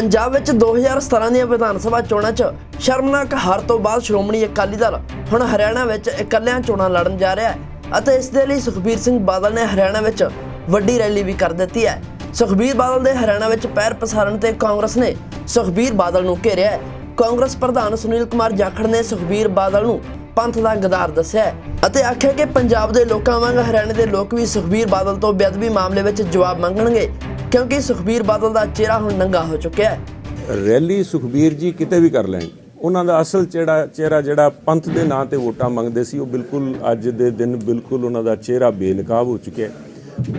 ਪੰਜਾਬ ਵਿੱਚ 2017 ਦੀਆਂ ਵਿਧਾਨ ਸਭਾ ਚੋਣਾਂ 'ਚ ਸ਼ਰਮਨਾਕ ਹਾਰ ਤੋਂ ਬਾਅਦ ਸ਼੍ਰੋਮਣੀ ਅਕਾਲੀ ਦਲ ਹੁਣ ਹਰਿਆਣਾ ਵਿੱਚ ਇਕੱਲਿਆਂ ਚੋਣਾਂ ਲੜਨ ਜਾ ਰਿਹਾ ਹੈ ਅਤੇ ਇਸ ਦੇ ਲਈ ਸੁਖਬੀਰ ਸਿੰਘ ਬਾਦਲ ਨੇ ਹਰਿਆਣਾ ਵਿੱਚ ਵੱਡੀ ਰੈਲੀ ਵੀ ਕਰ ਦਿੱਤੀ ਹੈ। ਸੁਖਬੀਰ ਬਾਦਲ ਦੇ ਹਰਿਆਣਾ ਵਿੱਚ ਪੈਰ ਪਸਾਰਨ ਤੇ ਕਾਂਗਰਸ ਨੇ ਸੁਖਬੀਰ ਬਾਦਲ ਨੂੰ ਘੇਰਿਆ ਹੈ। ਕਾਂਗਰਸ ਪ੍ਰਧਾਨ ਸੁਨੀਲ ਕੁਮਾਰ ਜਾਖੜ ਨੇ ਸੁਖਬੀਰ ਬਾਦਲ ਨੂੰ ਪੰਥ ਦਾ ਗਦਾਰ ਦੱਸਿਆ ਹੈ ਅਤੇ ਆਖਿਆ ਕਿ ਪੰਜਾਬ ਦੇ ਲੋਕਾਂ ਵਾਂਗ ਹਰਿਆਣੇ ਦੇ ਲੋਕ ਵੀ ਸੁਖਬੀਰ ਬਾਦਲ ਤੋਂ ਬੇਅਦਬੀ ਮਾਮਲੇ ਵਿੱਚ ਜਵਾਬ ਮੰਗਣਗੇ। ਕਿਉਂਕਿ ਸੁਖਬੀਰ ਬਾਦਲ ਦਾ ਚਿਹਰਾ ਹੁਣ ਨੰਗਾ ਹੋ ਚੁੱਕਿਆ ਹੈ। ਰੈਲੀ ਸੁਖਬੀਰ ਜੀ ਕਿਤੇ ਵੀ ਕਰ ਲੈਣ। ਉਹਨਾਂ ਦਾ ਅਸਲ ਚਿਹਰਾ ਚਿਹਰਾ ਜਿਹੜਾ ਪੰਥ ਦੇ ਨਾਂ ਤੇ ਵੋਟਾਂ ਮੰਗਦੇ ਸੀ, ਉਹ ਬਿਲਕੁਲ ਅੱਜ ਦੇ ਦਿਨ ਬਿਲਕੁਲ ਉਹਨਾਂ ਦਾ ਚਿਹਰਾ ਬੇਨਕਾਬ ਹੋ ਚੁੱਕਿਆ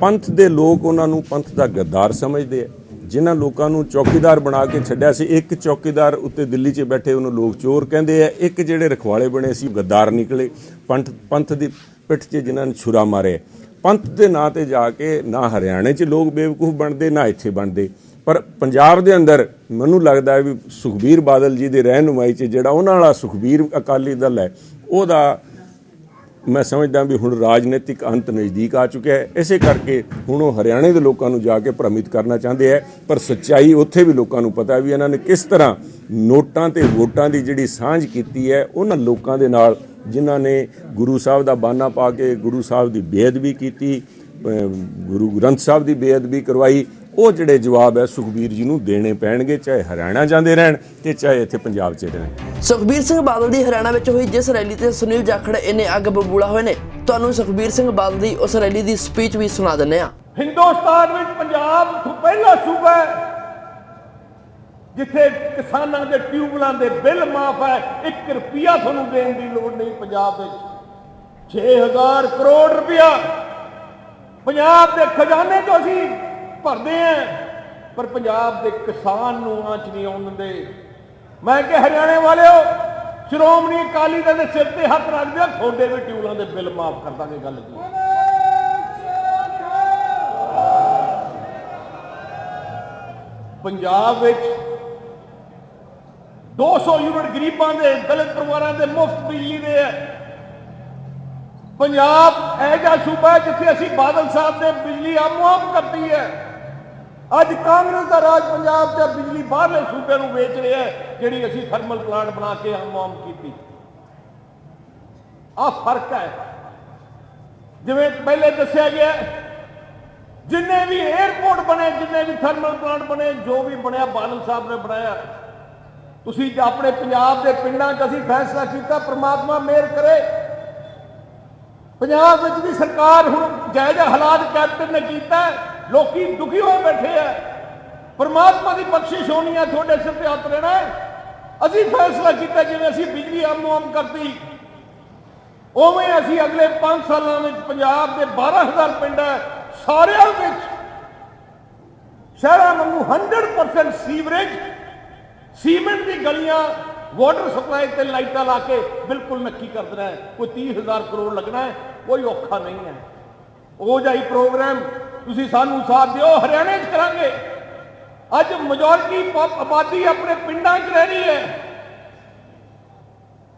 ਪੰਥ ਦੇ ਲੋਕ ਉਹਨਾਂ ਨੂੰ ਪੰਥ ਦਾ ਗੱਦਾਰ ਸਮਝਦੇ ਆ। ਜਿਨ੍ਹਾਂ ਲੋਕਾਂ ਨੂੰ ਚੌਕੀਦਾਰ ਬਣਾ ਕੇ ਛੱਡਿਆ ਸੀ, ਇੱਕ ਚੌਕੀਦਾਰ ਉੱਤੇ ਦਿੱਲੀ 'ਚ ਬੈਠੇ ਉਹਨੂੰ ਲੋਕ ਚੋਰ ਕਹਿੰਦੇ ਆ। ਇੱਕ ਜਿਹੜੇ ਰਖਵਾਲੇ ਬਣੇ ਸੀ ਗੱਦਾਰ ਨਿਕਲੇ। ਪੰਥ ਪੰਥ ਦੀ ਪਿੱਠ 'ਚ ਜਿਨ੍ਹਾਂ ਨੇ ਛੁਰਾ ਮਾਰੇ ਪੰਥ ਦੇ ਨਾਂ ਤੇ ਜਾ ਕੇ ਨਾ ਹਰਿਆਣੇ 'ਚ ਲੋਕ ਬੇਵਕੂਫ ਬਣਦੇ, ਨਾ ਇੱਥੇ ਬਣਦੇ। ਪਰ ਪੰਜਾਬ ਦੇ ਅੰਦਰ ਮੈਨੂੰ ਲੱਗਦਾ ਹੈ ਵੀ ਸੁਖਬੀਰ ਬਾਦਲ ਜੀ ਦੀ ਰਹਿਨੁਮਾਈ 'ਚ ਜਿਹੜਾ ਉਹਨਾਂ ਵਾਲਾ ਸੁਖਬੀਰ ਅਕਾਲੀ ਦਲ ਹੈ, ਉਹਦਾ ਮੈਂ ਸਮਝਦਾ ਵੀ ਹੁਣ ਰਾਜਨੀਤਿਕ ਅੰਤ ਨਜ਼ਦੀਕ ਆ ਚੁੱਕਿਆ ਹੈ। ਇਸੇ ਕਰਕੇ ਹੁਣ ਉਹ ਹਰਿਆਣੇ ਦੇ ਲੋਕਾਂ ਨੂੰ ਜਾ ਕੇ ਭ੍ਰਮਿਤ ਕਰਨਾ ਚਾਹੁੰਦੇ ਹੈ। ਪਰ ਸੱਚਾਈ ਉੱਥੇ ਵੀ ਲੋਕਾਂ ਨੂੰ ਪਤਾ ਵੀ ਇਹਨਾਂ ਨੇ ਕਿਸ ਤਰ੍ਹਾਂ ਨੋਟਾਂ ਤੇ ਵੋਟਾਂ ਦੀ ਜਿਹੜੀ ਸਾਂਝ ਕੀਤੀ ਹੈ, ਉਹਨਾਂ ਲੋਕਾਂ ਦੇ ਨਾਲ ਜਿਨ੍ਹਾਂ ਨੇ ਗੁਰੂ ਸਾਹਿਬ ਦਾ ਬਾਨਾ ਪਾ ਕੇ ਗੁਰੂ ਸਾਹਿਬ ਦੀ ਬੇਅਦਬੀ ਕੀਤੀ ਗੁਰੂ ਗ੍ਰੰਥ ਸਾਹਿਬ ਦੀ ਬੇਅਦਬੀ ਕਰਵਾਈ ਉਹ ਜਿਹੜੇ ਜਵਾਬ ਹੈ ਸੁਖਬੀਰ ਜੀ ਨੂੰ ਦੇਣੇ ਪੈਣਗੇ ਚਾਹੇ ਹਰਿਆਣਾ ਜਾਂਦੇ ਰਹਿਣ ਤੇ ਚਾਹੇ ਇੱਥੇ ਪੰਜਾਬ 'ਚ ਰਹਿਣ। ਸੁਖਬੀਰ ਸਿੰਘ ਬਾਦਲ ਦੀ ਹਰਿਆਣਾ ਵਿੱਚ ਹੋਈ ਜਿਸ ਰੈਲੀ ਤੇ ਸੁਨੀਲ ਜਾਖੜ ਇੰਨੇ ਅੱਗ ਬਬੂਲਾ ਹੋਏ ਨੇ ਤੁਹਾਨੂੰ ਸੁਖਬੀਰ ਸਿੰਘ ਬਾਦਲ ਦੀ ਉਸ ਰੈਲੀ ਦੀ ਸਪੀਚ ਵੀ ਸੁਣਾ ਦਿੰਨੇ ਆ ਹਿੰਦੁਸਤਾਨ ਵਿੱਚ ਪੰਜਾਬ ਪਹਿਲਾ ਸੂਬਾ ਹੈ। ਜਿੱਥੇ ਕਿਸਾਨਾਂ ਦੇ ਟਿਊਬਲਾਂ ਦੇ ਬਿੱਲ ਮਾਫ ਹੈ 1 ਰੁਪਿਆ ਤੁਹਾਨੂੰ ਦੇਣ ਦੀ ਲੋੜ ਨਹੀਂ ਪੰਜਾਬ ਵਿੱਚ। 6000 ਕਰੋੜ ਰੁਪਇਆ ਪੰਜਾਬ ਦੇ ਖਜ਼ਾਨੇ ਤੋਂ ਅਸੀਂ ਭਰਦੇ ਆਂ ਪਰ ਪੰਜਾਬ ਦੇ ਕਿਸਾਨ ਨੂੰ ਆਂਚ ਨਹੀਂ ਆਉਣ ਦਿੰਦੇ। ਮੈਂ ਕਿ ਹਰਿਆਣੇ ਵਾਲਿਓ, ਸ਼੍ਰੋਮਣੀ ਅਕਾਲੀ ਦਲ ਦੇ ਸਿਰ ਤੇ ਹੱਥ ਰੱਖ ਦਿਓ, ਤੁਹਾਡੇ ਵੀ ਟਿਊਬਲਾਂ ਦੇ ਬਿੱਲ ਮਾਫ ਕਰ ਦਾਂਗੇ ਗੱਲ ਕੀ ਪੰਜਾਬ ਵਿੱਚ 200 ਯੂਨਿਟ ਗਰੀਬਾਂ ਦੇ, ਦਲਿਤ ਪਰਿਵਾਰਾਂ ਦੇ ਮੁਫਤ ਬਿਜਲੀ ਦੇ ਹੈ। ਪੰਜਾਬ ਇਹ ਜਿਹਾ ਸੂਬਾ ਹੈ ਜਿੱਥੇ ਅਸੀਂ ਬਾਦਲ ਸਾਹਿਬ ਨੇ ਬਿਜਲੀ ਆਮ ਕਰਤੀ ਹੈ। ਅੱਜ ਕਾਂਗਰਸ ਦਾ ਰਾਜ ਪੰਜਾਬ 'ਚ ਬਿਜਲੀ ਬਾਹਰਲੇ ਸੂਬਿਆਂ ਨੂੰ ਵੇਚ ਰਿਹਾ ਹੈ, ਜਿਹੜੀ ਅਸੀਂ ਥਰਮਲ ਪਲਾਂਟ ਬਣਾ ਕੇ ਆਮ ਕੀਤੀ। ਆ ਫ਼ਰਕ ਹੈ। ਜਿਵੇਂ ਪਹਿਲੇ ਦੱਸਿਆ ਗਿਆ, ਜਿੰਨੇ ਵੀ 에어ਪੋਰਟ ਬਣੇ, ਜਿੰਨੇ ਵੀ ਥਰਮਲ ਪਲਾਂਟ ਬਣੇ, ਜੋ ਵੀ ਬਣਿਆ ਬਾਦਲ ਸਾਹਿਬ ਨੇ ਬਣਾਇਆ ਤੁਸੀਂ ਆਪਣੇ ਪੰਜਾਬ ਦੇ ਪਿੰਡਾਂ 'ਚ ਅਸੀਂ ਫੈਸਲਾ ਕੀਤਾ, ਪ੍ਰਮਾਤਮਾ ਮਿਹਰ ਕਰੇ। ਪੰਜਾਬ ਵਿੱਚ ਵੀ ਸਰਕਾਰ ਹੁਣ ਜਾਇਜ਼ਾ ਹਾਲਾਤ ਕੈਪਟਨ ਨੇ ਕੀਤਾ ਹੈ। ਲੋਕੀ ਦੁਖੀ ਹੋਏ ਬੈਠੇ ਆ ਪਰਮਾਤਮਾ ਦੀ ਬਖਸ਼ਿਸ਼ ਹੋਣੀ ਹੈ, ਤੁਹਾਡੇ ਸਿਰ ਤੇ ਹੱਥ ਰਹਿਣਾ ਅਸੀਂ ਫੈਸਲਾ ਕੀਤਾ ਜਿਵੇਂ ਅਸੀਂ ਬਿਜਲੀ ਆਮੋ ਆਮ ਕਰਤੀ। ਉਵੇਂ ਅਸੀਂ ਅਗਲੇ 5 ਸਾਲਾਂ ਵਿੱਚ ਪੰਜਾਬ ਦੇ 12000 ਪਿੰਡ ਹੈ, ਸਾਰਿਆਂ ਵਿੱਚ ਸ਼ਹਿਰਾਂ ਨੂੰ 100% ਸੀਵਰੇਜ ਸੀਮੈਂਟ ਦੀ ਗਲੀਆਂ ਵਾਟਰ ਸਪਲਾਈ ਤੇ ਲਾਈਟਾਂ ਲਾ ਕੇ ਬਿਲਕੁਲ ਨੱਕੀ ਕਰ ਦੇਣਾ ਹੈ। ਕੋਈ 30000 ਕਰੋੜ ਲੱਗਣਾ ਹੈ, ਕੋਈ ਔਖਾ ਨਹੀਂ ਹੈ। ਉਹ ਜਾਈ ਪ੍ਰੋਗਰਾਮ ਤੁਸੀਂ ਸਾਨੂੰ ਸਾਥ ਦਿਓ, ਹਰਿਆਣੇ 'ਚ ਕਰਾਂਗੇ। ਅੱਜ ਮੈਜੋਰਟੀ ਆਬਾਦੀ ਆਪਣੇ ਪਿੰਡਾਂ 'ਚ ਰਹਿ ਰਹੀ ਹੈ।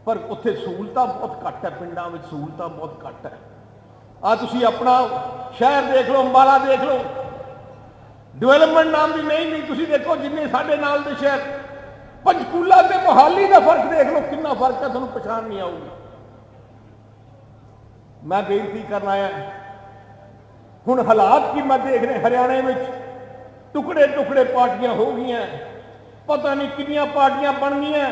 ਪਰ ਉੱਥੇ ਸਹੂਲਤਾਂ ਬਹੁਤ ਘੱਟ ਹੈ, ਪਿੰਡਾਂ ਵਿੱਚ ਸਹੂਲਤਾਂ ਬਹੁਤ ਘੱਟ ਹੈ। ਆ ਤੁਸੀਂ ਆਪਣਾ ਸ਼ਹਿਰ ਦੇਖ ਲਓ, ਅੰਬਾਲਾ ਦੇਖ ਲਓ। ਡਿਵੈਲਪਮੈਂਟ ਨਾਮ ਦੀ ਨਹੀਂ ਨਹੀਂ ਤੁਸੀਂ ਦੇਖੋ, ਜਿੰਨੇ ਸਾਡੇ ਨਾਲ ਦੇ ਸ਼ਹਿਰ ਪੰਚਕੂਲਾ ਤੇ ਮੋਹਾਲੀ ਦਾ ਫ਼ਰਕ ਦੇਖ ਲਓ, ਕਿੰਨਾ ਫ਼ਰਕ ਹੈ, ਤੁਹਾਨੂੰ ਪਛਾਣ ਨਹੀਂ ਆਊਗੀ। ਮੈਂ ਬੇਨਤੀ ਕਰਨ ਆਇਆ। ਹੁਣ ਹਾਲਾਤ ਕੀ ਮੈਂ ਦੇਖ ਰਿਹਾ ਹਰਿਆਣੇ ਵਿੱਚ? ਟੁਕੜੇ ਟੁਕੜੇ ਪਾਰਟੀਆਂ ਹੋ ਗਈਆਂ। ਪਤਾ ਨਹੀਂ ਕਿੰਨੀਆਂ ਪਾਰਟੀਆਂ ਬਣ ਗਈਆਂ।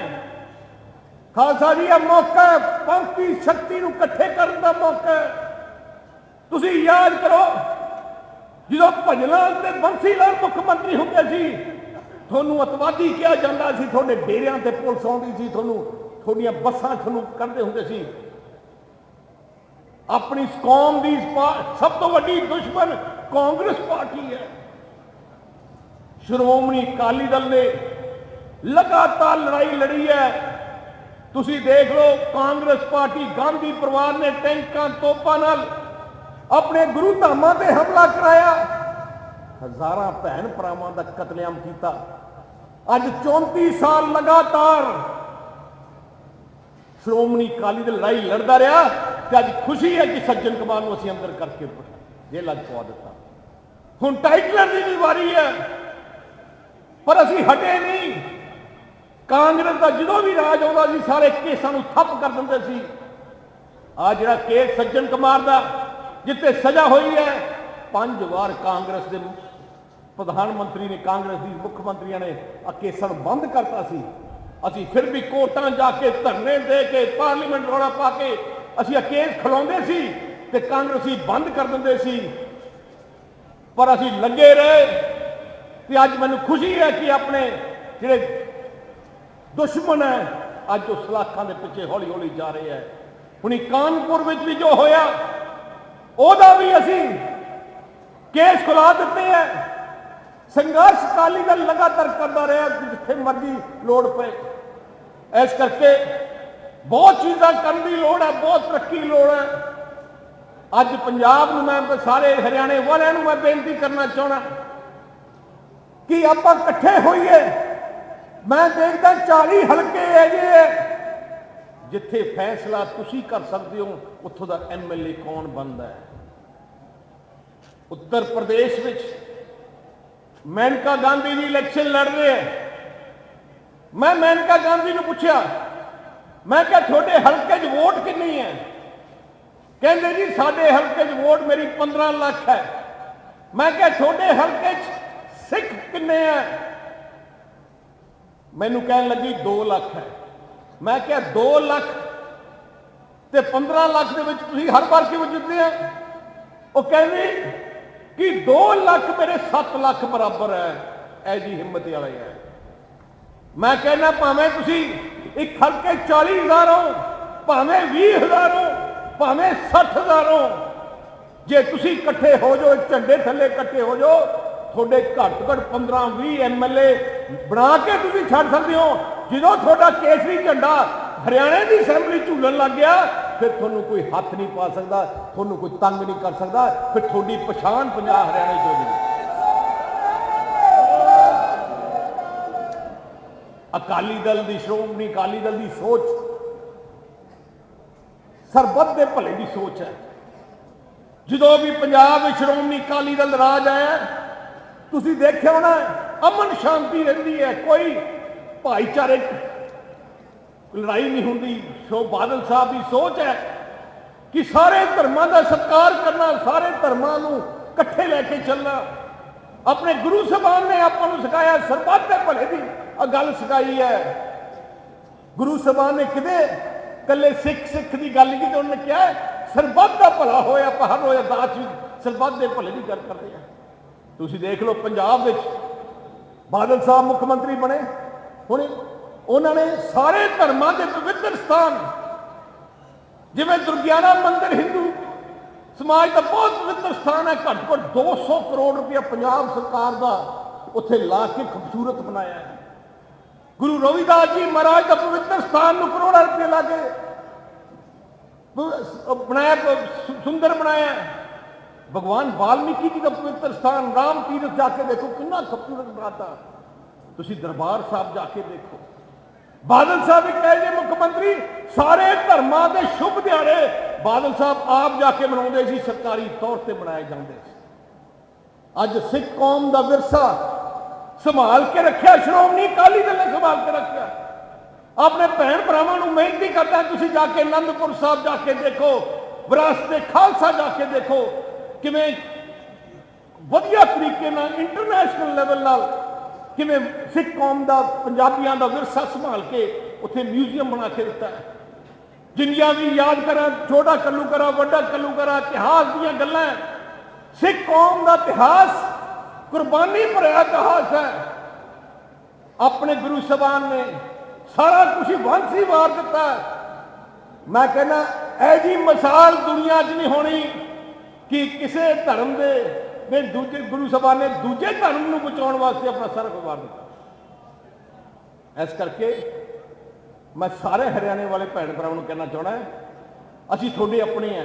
ਖਾਲਸਾ ਜੀ ਇਹ ਮੌਕਾ ਹੈ ਪੰਥੀ ਸ਼ਕਤੀ ਨੂੰ ਇਕੱਠੇ ਕਰਨ ਦਾ ਮੌਕਾ ਹੈ। ਤੁਸੀਂ ਯਾਦ ਕਰੋ, ਜਦੋਂ ਭਜਨਾ ਤੇ ਬੰਸੀ ਲਾਲ ਮੁੱਖ ਮੰਤਰੀ ਹੁੰਦੇ ਸੀ ਤੁਹਾਨੂੰ ਅਤਵਾਦੀ ਕਿਹਾ ਜਾਂਦਾ ਸੀ, ਤੁਹਾਡੇ ਡੇਰਿਆਂ ਤੇ ਪੁਲਿਸ ਆਉਂਦੀ ਸੀ, ਤੁਹਾਨੂੰ ਤੁਹਾਡੀਆਂ ਬੱਸਾਂ ਤੁਹਾਨੂੰ ਕਰਦੇ ਹੁੰਦੇ ਸੀ। ਆਪਣੀ ਕੌਮ ਦੀ ਸਭ ਤੋਂ ਵੱਡੀ ਦੁਸ਼ਮਣ ਕਾਂਗਰਸ ਪਾਰਟੀ ਹੈ। ਸ਼੍ਰੋਮਣੀ ਅਕਾਲੀ ਦਲ ਨੇ ਲਗਾਤਾਰ ਲੜਾਈ ਲੜੀ ਹੈ। ਤੁਸੀਂ ਦੇਖ ਲਓ, ਕਾਂਗਰਸ ਪਾਰਟੀ ਗਾਂਧੀ ਪਰਿਵਾਰ ਨੇ ਟੈਂਕਾਂ ਤੋਪਾਂ ਨਾਲ ਆਪਣੇ ਗੁਰੂ ਧਾਮਾਂ ਤੇ ਹਮਲਾ ਕਰਾਇਆ। ਹਜ਼ਾਰਾਂ ਭੈਣ ਭਰਾਵਾਂ ਦਾ ਕਤਲੇਆਮ ਕੀਤਾ। ਅੱਜ 34 ਸਾਲ ਲਗਾਤਾਰ ਸ਼੍ਰੋਮਣੀ ਅਕਾਲੀ ਦਲ ਲੜਾਈ ਲੜਦਾ ਰਿਹਾ ਤੇ ਅੱਜ ਖੁਸ਼ੀ ਹੈ ਕਿ ਸੱਜਣ ਕੁਮਾਰ ਨੂੰ ਅਸੀਂ ਅੰਦਰ ਕਰਕੇ ਜੇਲ੍ਹਾਂ 'ਚ ਪਵਾ ਦਿੱਤਾ। ਹੁਣ ਟਾਈਟਲਰ ਦੀ ਵੀ ਵਾਰੀ ਹੈ, ਪਰ ਅਸੀਂ ਹਟੇ ਨਹੀਂ। ਕਾਂਗਰਸ ਦਾ ਜਦੋਂ ਵੀ ਰਾਜ ਆਉਂਦਾ ਸੀ, ਸਾਰੇ ਕੇਸਾਂ ਨੂੰ ਥੱਪ ਕਰ ਦਿੰਦੇ ਸੀ। ਆ ਜਿਹੜਾ ਕੇਸ ਸੱਜਣ ਕੁਮਾਰ ਦਾ ਜਿੱਤੇ ਸਜ਼ਾ ਹੋਈ ਹੈ, ਪੰਜ ਵਾਰ ਕਾਂਗਰਸ ਦੇ ਪ੍ਰਧਾਨ ਮੰਤਰੀ ਨੇ ਕਾਂਗਰਸ ਦੀ ਮੁੱਖ ਮੰਤਰੀਆਂ ਨੇ ਆ ਕੇਸਾਂ ਨੂੰ ਬੰਦ ਕਰਤਾ ਸੀ। ਅਸੀਂ ਫਿਰ ਵੀ ਕੋਰਟਾਂ ਜਾ ਕੇ ਧਰਨੇ ਦੇ ਕੇ ਪਾਰਲੀਮੈਂਟ ਰੌਲਾ ਪਾ ਕੇ ਅਸੀਂ ਇਹ ਕੇਸ ਖਿਲਾਉਂਦੇ ਸੀ ਤੇ ਕਾਂਗਰਸੀ ਬੰਦ ਕਰ ਦਿੰਦੇ ਸੀ। ਪਰ ਅਸੀਂ ਲੱਗੇ ਰਹੇ ਤੇ ਅੱਜ ਮੈਨੂੰ ਖੁਸ਼ੀ ਹੈ ਕਿ ਆਪਣੇ ਜਿਹੜੇ ਦੁਸ਼ਮਣ ਹੈ, ਅੱਜ ਉਹ ਸਲਾਖਾਂ ਦੇ ਪਿੱਛੇ ਹੌਲੀ ਹੌਲੀ ਜਾ ਰਹੇ ਹੈ। ਹੁਣੀ ਕਾਨਪੁਰ ਵਿੱਚ ਵੀ ਜੋ ਹੋਇਆ, ਉਹਦਾ ਵੀ ਅਸੀਂ ਕੇਸ ਖੁਲਾ ਦਿੱਤੇ ਹੈ। ਸੰਘਰਸ਼ ਅਕਾਲੀ ਦਲ ਲਗਾਤਾਰ ਕਰਦਾ ਰਿਹਾ, ਜਿੱਥੇ ਮਰਜ਼ੀ ਲੋੜ ਪਏ। ਇਸ ਕਰਕੇ ਬਹੁਤ ਚੀਜ਼ਾਂ ਕਰਨ ਦੀ ਲੋੜ ਹੈ, ਬਹੁਤ ਤਰੱਕੀ ਲੋੜ ਹੈ। ਅੱਜ ਪੰਜਾਬ ਨੂੰ ਮੈਂ ਸਾਰੇ ਹਰਿਆਣੇ ਵਾਲਿਆਂ ਨੂੰ ਮੈਂ ਬੇਨਤੀ ਕਰਨਾ ਚਾਹਣਾ ਕਿ ਆਪਾਂ ਇਕੱਠੇ ਹੋਈਏ। ਮੈਂ ਦੇਖਦਾ 40 ਹਲਕੇ ਹੈਗੇ ਜਿੱਥੇ ਫੈਸਲਾ ਤੁਸੀਂ ਕਰ ਸਕਦੇ ਹੋ, ਉੱਥੋਂ ਦਾ ਐਮਐਲਏ ਕੌਣ ਬਣਦਾ ਹੈ? ਉੱਤਰ ਪ੍ਰਦੇਸ਼ ਵਿੱਚ ਮੈਨਕਾ ਗਾਂਧੀ ਦੀ ਇਲੈਕਸ਼ਨ ਲੜ ਰਹੇ ਹੈ ਮੈਂ ਮੈਨਕਾ ਗਾਂਧੀ ਨੂੰ ਪੁੱਛਿਆ ਮੈਂ ਕਿਹਾ ਤੁਹਾਡੇ ਹਲਕੇ 'ਚ ਵੋਟ ਕਿੰਨੀ ਹੈ ਕਹਿੰਦੇ ਜੀ ਸਾਡੇ ਹਲਕੇ 'ਚ ਵੋਟ ਮੇਰੀ 15 ਲੱਖ ਹੈ ਮੈਂ ਕਿਹਾ ਤੁਹਾਡੇ ਹਲਕੇ 'ਚ ਸਿੱਖ ਕਿੰਨੇ ਆ ਮੈਨੂੰ ਕਹਿਣ ਲੱਗੀ 2 ਲੱਖ ਹੈ ਮੈਂ ਕਿਹਾ 2 ਲੱਖ ਤੇ 15 ਲੱਖ ਦੇ ਵਿੱਚ ਤੁਸੀਂ ਹਰ ਵਾਰ ਕਿਉਂ ਜਿੱਤਦੇ ਆ ਉਹ ਕਹਿੰਦੀ ਕਿ 2 ਲੱਖ ਮੇਰੇ 7 ਲੱਖ ਬਰਾਬਰ ਹੈ। ਐ ਜੀ ਹਿੰਮਤ ਵਾਲੇ ਹੈ ਮੈਂ ਕਹਿੰਦਾ, ਭਾਵੇਂ ਤੁਸੀਂ ਇੱਕ ਹਲਕੇ 40000 ਹੋ, ਭਾਵੇਂ 20000 ਹੋ, ਭਾਵੇਂ 60000 ਹੋ, ਜੇ ਤੁਸੀਂ ਇਕੱਠੇ ਹੋ ਜਾਓ, ਇੱਕ ਝੰਡੇ ਥੱਲੇ ਇਕੱਠੇ ਹੋ ਜਾਓ, ਤੁਹਾਡੇ ਘੱਟ ਤੋਂ ਘੱਟ 15 20 ਐਮਐਲਏ ਬਣਾ ਕੇ ਤੁਸੀਂ ਛੱਡ ਸਕਦੇ ਹੋ। ਜਦੋਂ ਤੁਹਾਡਾ ਕੇਸਰੀ ਝੰਡਾ ਹਰਿਆਣੇ ਦੀ ਅਸੈਂਬਲੀ ਝੂਲਣ ਲੱਗ ਗਿਆ ਫਿਰ ਤੁਹਾਨੂੰ ਕੋਈ ਹੱਥ ਨਹੀਂ ਪਾ ਸਕਦਾ, ਤੁਹਾਨੂੰ ਕੋਈ ਤੰਗ ਨਹੀਂ ਕਰ ਸਕਦਾ, ਫਿਰ ਤੁਹਾਡੀ ਪਛਾਣ ਪੰਜਾਬ ਹਰਿਆਣੇ ਚ ਹੋ ਅਕਾਲੀ ਦਲ ਦੀ ਸ਼੍ਰੋਮਣੀ ਅਕਾਲੀ ਦਲ ਦੀ ਸੋਚ। ਸਰਬੱਤ ਦੇ ਭਲੇ ਦੀ ਸੋਚ ਹੈ। ਜਦੋਂ ਵੀ ਪੰਜਾਬ ਵਿੱਚ ਸ਼੍ਰੋਮਣੀ ਅਕਾਲੀ ਦਲ ਰਾਜ ਆਇਆ, ਤੁਸੀਂ ਦੇਖਿਆ ਹੋਣਾ, ਅਮਨ ਸ਼ਾਂਤੀ ਰਹਿੰਦੀ ਹੈ, ਕੋਈ ਭਾਈਚਾਰੇ ਲੜਾਈ ਨਹੀਂ ਹੁੰਦੀ, ਸੋ ਬਾਦਲ ਸਾਹਿਬ ਦੀ ਸੋਚ ਹੈ ਕਿ ਸਾਰੇ ਧਰਮਾਂ ਦਾ ਸਤਿਕਾਰ ਕਰਨਾ, ਸਾਰੇ ਧਰਮਾਂ ਨੂੰ ਇਕੱਠੇ ਲੈ ਕੇ ਚੱਲਣਾ। ਆਪਣੇ ਗੁਰੂ ਸਾਹਿਬਾਨ ਨੇ ਆਪਾਂ ਨੂੰ ਸਿਖਾਇਆ, ਸਰਬੱਤ ਦੇ ਭਲੇ ਦੀ ਆ ਗੱਲ ਸਿਖਾਈ ਹੈ। ਗੁਰੂ ਸਾਹਿਬਾਨ ਨੇ ਕਿਤੇ ਕੱਲੇ ਸਿੱਖ ਸਿੱਖ ਦੀ ਗੱਲ ਨਹੀਂ ਕੀਤੀ, ਉਹਨਾਂ ਨੇ ਕਿਹਾ, ਸਰਬੱਤ ਦਾ ਭਲਾ ਹੋਇਆ ਪਹਰ ਹੋਇਆ, ਦਾਸ ਵੀ ਸਰਬੱਤ ਦੇ ਭਲੇ ਦੀ ਗੱਲ ਕਰਦੇ ਆ। ਤੁਸੀਂ ਦੇਖ ਲਓ, ਪੰਜਾਬ ਵਿੱਚ ਬਾਦਲ ਸਾਹਿਬ ਮੁੱਖ ਮੰਤਰੀ ਬਣੇ, ਹੁਣੇ ਉਹਨਾਂ ਨੇ ਸਾਰੇ ਧਰਮਾਂ ਦੇ ਪਵਿੱਤਰ ਸਥਾਨ, ਜਿਵੇਂ ਦੁਰਗਿਆਨਾ ਮੰਦਿਰ ਹਿੰਦੂ, ਸਮਾਜ ਦਾ ਬਹੁਤ ਪਵਿੱਤਰ ਸਥਾਨ ਹੈ, ਘੱਟ ਘੱਟ 200 ਕਰੋੜ ਰੁਪਇਆ ਪੰਜਾਬ ਸਰਕਾਰ ਦਾ ਉੱਥੇ ਲਾ ਕੇ ਖੂਬਸੂਰਤ ਬਣਾਇਆ ਹੈ। ਗੁਰੂ ਰਵਿਦਾਸ ਜੀ ਮਹਾਰਾਜ ਦਾ ਪਵਿੱਤਰ ਸਥਾਨ ਨੂੰ ਕਰੋੜਾਂ ਰੁਪਏ ਲਾ ਕੇ ਬਣਾਇਆ ਸੁੰਦਰ ਬਣਾਇਆ ਭਗਵਾਨ ਵਾਲਮੀਕੀ ਜੀ ਦਾ ਪਵਿੱਤਰ ਸਥਾਨ, ਰਾਮ ਤੀਰਥ ਜਾ ਕੇ ਦੇਖੋ, ਕਿੰਨਾ ਖੂਬਸੂਰਤ ਬਣਾਤਾ। ਤੁਸੀਂ ਦਰਬਾਰ ਸਾਹਿਬ ਜਾ ਕੇ ਦੇਖੋ। ਬਾਦਲ ਸਾਹਿਬ ਇੱਕ ਇਹੋ ਮੁੱਖ ਮੰਤਰੀ, ਸਾਰੇ ਧਰਮਾਂ ਦੇ ਸ਼ੁਭ ਦਿਹਾੜੇ ਬਾਦਲ ਸਾਹਿਬ ਆਪ ਜਾ ਕੇ ਮਨਾਉਂਦੇ ਸੀ, ਸਰਕਾਰੀ ਤੌਰ ਤੇ ਮਨਾਏ ਜਾਂਦੇ ਸੀ। ਅੱਜ ਸਿੱਖ ਕੌਮ ਦਾ ਵਿਰਸਾ ਸੰਭਾਲ ਕੇ ਰੱਖਿਆ, ਸ਼੍ਰੋਮਣੀ ਅਕਾਲੀ ਦਲ ਨੇ ਸੰਭਾਲ ਕੇ ਰੱਖਿਆ। ਆਪਣੇ ਭੈਣ ਭਰਾਵਾਂ ਨੂੰ ਬੇਨਤੀ ਕਰਦਾ, ਤੁਸੀਂ ਜਾ ਕੇ ਅਨੰਦਪੁਰ ਸਾਹਿਬ ਜਾ ਕੇ ਦੇਖੋ, ਵਿਰਾਸਤ ਖਾਲਸਾ ਜਾ ਕੇ ਦੇਖੋ, ਕਿਵੇਂ ਵਧੀਆ ਤਰੀਕੇ ਨਾਲ ਇੰਟਰਨੈਸ਼ਨਲ ਲੈਵਲ ਨਾਲ ਕਿਵੇਂ ਸਿੱਖ ਕੌਮ ਦਾ, ਪੰਜਾਬੀਆਂ ਦਾ ਵਿਰਸਾ ਸੰਭਾਲ ਕੇ ਉੱਥੇ ਮਿਊਜ਼ੀਅਮ ਬਣਾ ਕੇ ਦਿੱਤਾ ਹੈ। ਜਿੰਨੀਆਂ ਵੀ ਯਾਦ ਕਰਾਂ ਛੋਟਾ ਕੱਲੂ ਕਰਾਂ ਵੱਡਾ ਕੱਲੂ ਕਰਾਂ ਇਤਿਹਾਸ ਦੀਆਂ ਗੱਲਾਂ ਸਿੱਖ ਕੌਮ ਦਾ ਇਤਿਹਾਸ ਕੁਰਬਾਨੀ ਭਰਿਆ ਇਤਿਹਾਸ ਹੈ। ਆਪਣੇ ਗੁਰੂ ਸਾਹਿਬਾਨ ਨੇ ਸਾਰਾ ਕੁਝ ਵਾਂਸੀ ਵਾਰ ਦਿੱਤਾ ਮੈਂ ਕਹਿੰਦਾ ਐ ਜੀ ਮਿਸਾਲ ਦੁਨੀਆ 'ਚ ਨਹੀਂ ਹੋਣੀ ਕਿ ਕਿਸੇ ਧਰਮ ਦੇ ਨੇ ਦੂਜੇ ਗੁਰੂ ਸਾਹਿਬਾਨ ਨੇ ਦੂਜੇ ਧਰਮ ਨੂੰ ਬਚਾਉਣ ਵਾਸਤੇ ਆਪਣਾ ਸਾਰਾ ਕੁਝ ਵਾਰ ਦਿੱਤਾ। ਇਸ ਕਰਕੇ ਮੈਂ ਸਾਰੇ ਹਰਿਆਣੇ ਵਾਲੇ ਭੈਣ ਭਰਾਵਾਂ ਨੂੰ ਕਹਿਣਾ ਚਾਹਣਾ ਅਸੀਂ ਤੁਹਾਡੇ ਆਪਣੇ ਆ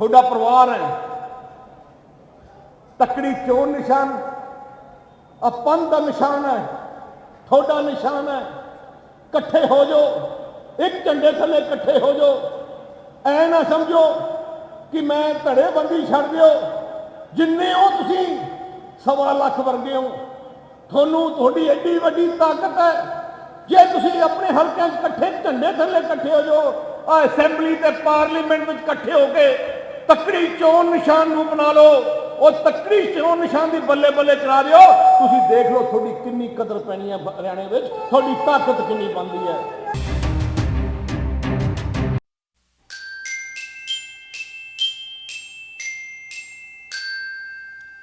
ਤੁਹਾਡਾ ਪਰਿਵਾਰ ਹੈ। ਤਕੜੀ ਚੋਰ ਨਿਸ਼ਾਨ ਆਪਨ ਦਾ ਨਿਸ਼ਾਨ ਹੈ, ਤੁਹਾਡਾ ਨਿਸ਼ਾਨ ਹੈ। ਇਕੱਠੇ ਹੋ ਜਾਓ, ਇੱਕ ਝੰਡੇ ਥੱਲੇ ਇਕੱਠੇ ਹੋ ਜਾਓ। ਐ ਨਾ ਸਮਝੋ ਕਿ ਮੈਂ ਧੜੇਬੰਦੀ ਛੱਡ ਦਿਓ। ਜਿੰਨੇ ਹੋ ਤੁਸੀਂ ਸਵਾ ਲੱਖ ਵਰਗੇ ਹੋ, ਤੁਹਾਨੂੰ ਤੁਹਾਡੀ ਐਡੀ ਵੱਡੀ ਤਾਕਤ ਹੈ। ਜੇ ਤੁਸੀਂ ਆਪਣੇ ਹਲਕਿਆਂ 'ਚ ਇਕੱਠੇ, ਝੰਡੇ ਥੱਲੇ ਇਕੱਠੇ ਹੋ ਜਾਓ ਆ ਅਸੈਂਬਲੀ ਤੇ ਪਾਰਲੀਮੈਂਟ ਵਿੱਚ ਇਕੱਠੇ ਹੋ ਕੇ ਤੱਕੜੀ ਚੋਣ ਨਿਸ਼ਾਨ ਨੂੰ ਬਣਾ ਲਓ, ਉਹ ਤੱਕੜੀ ਚੋਣ ਨਿਸ਼ਾਨ ਦੀ ਬੱਲੇ ਬੱਲੇ ਕਰਾ ਦਿਓ। ਤੁਸੀਂ ਦੇਖ ਲਓ ਤੁਹਾਡੀ ਕਿੰਨੀ ਕਦਰ ਪੈਣੀ ਹੈ ਹਰਿਆਣੇ ਵਿੱਚ, ਤੁਹਾਡੀ ਤਾਕਤ ਕਿੰਨੀ ਬਣਦੀ ਹੈ।